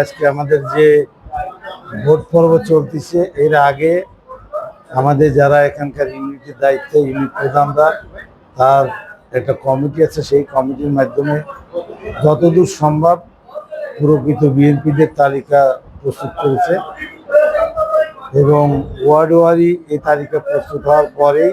আজকে আমাদের যে ভোট পর্ব চলতেছে, এর আগে আমাদের যারা এখানকার ইউনিটের দায়িত্বে, ইউনিট প্রধানরা, তার একটা কমিটি আছে, সেই কমিটির মাধ্যমে যতদূর সম্ভব প্রকৃত বিএনপিদের তালিকা প্রস্তুত করেছে এবং ওয়ার্ড ওয়ারি এই তালিকা প্রস্তুত হওয়ার পরেই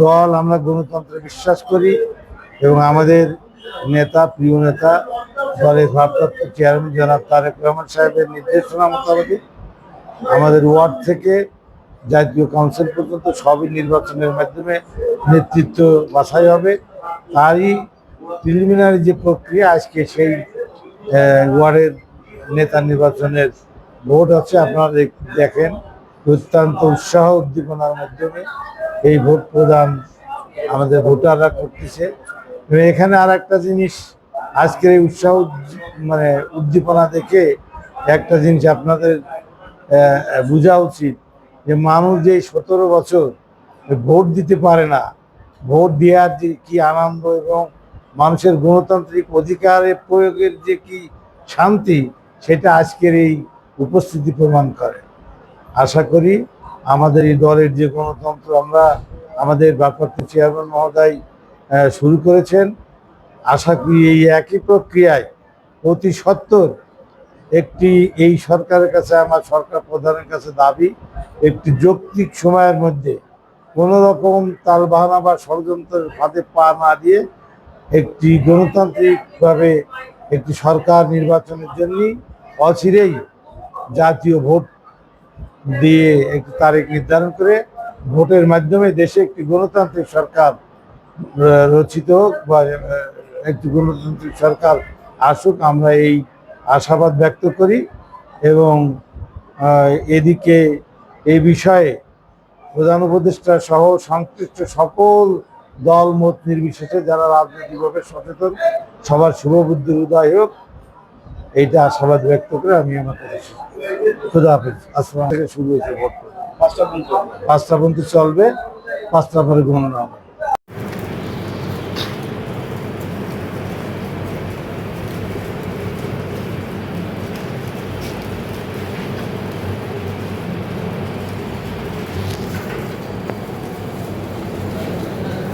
দল আমরা গণতন্ত্রে বিশ্বাস করি এবং আমাদের নেতা, প্রিয় নেতা দলের ভারপ্রাপ্ত চেয়ারম্যান জনাব তারেক রহমান সাহেবের নির্দেশনা মোতাবেক আমাদের ওয়ার্ড থেকে জাতীয় কাউন্সিল পর্যন্ত সবই নির্বাচনের মাধ্যমে নেতৃত্ব বাছাই হবে। তারই প্রিলিমিনারি যে প্রক্রিয়া, আজকে সেই ওয়ার্ডের নেতা নির্বাচনের ভোট আছে। আপনারা দেখেন, অত্যন্ত উৎসাহ উদ্দীপনার মাধ্যমে এই ভোট প্রদান আমাদের ভোটাররা করতেছে। এখানে আর একটা জিনিস আজকের এই উৎসাহ মানে উদ্দীপনা দেখে একটা জিনিস আপনাদের বোঝা উচিত যে মানুষ যে সতেরো বছর ভোট দিতে পারে না, ভোট দেওয়ার যে কি আনন্দ এবং মানুষের গণতান্ত্রিক অধিকারের প্রয়োগের যে কি শান্তি, সেটা আজকের এই উপস্থিতি প্রমাণ করে। আশা করি আমাদের এই দলের যে গণতন্ত্র আমরা আমাদের ভারপ্রাপ্ত চেয়ারম্যান মহোদয় শুরু করেছেন। আশা করি এই একই প্রক্রিয়ায় অতি সত্তর একটি এই সরকারের কাছে, আমার সরকার প্রধানের কাছে দাবি, একটি যৌক্তিক সময়ের মধ্যে কোনো রকম তালবাহানা বা ষড়যন্ত্রের ফাঁদে পা না দিয়ে একটি গণতান্ত্রিকভাবে একটি সরকার নির্বাচনের জন্যই অচিরেই জাতীয় ভোট দিয়ে একটি তারিখ নির্ধারণ করে ভোটের মাধ্যমে দেশে একটি গণতান্ত্রিক সরকার রচিত হোক বা একটি গণতান্ত্রিক সরকার আসুক আমরা এই আশাবাদ ব্যক্ত করি এবং এদিকে এই বিষয়ে প্রধান উপদেষ্টা সহ সংশ্লিষ্ট সকল দল মত নির্বিশেষে যারা রাজনৈতিকভাবে সচেতন সবার শুভবুদ্ধির উদয় হোক এইটা আশাবাদ ব্যক্ত করে আমি আমার কথা খুদা হাফিজ। আসসালাম থেকে শুরু হয়েছে ভোট পাঁচটা পর্যন্ত চলবে। পাঁচটা পরে গণনা হবে।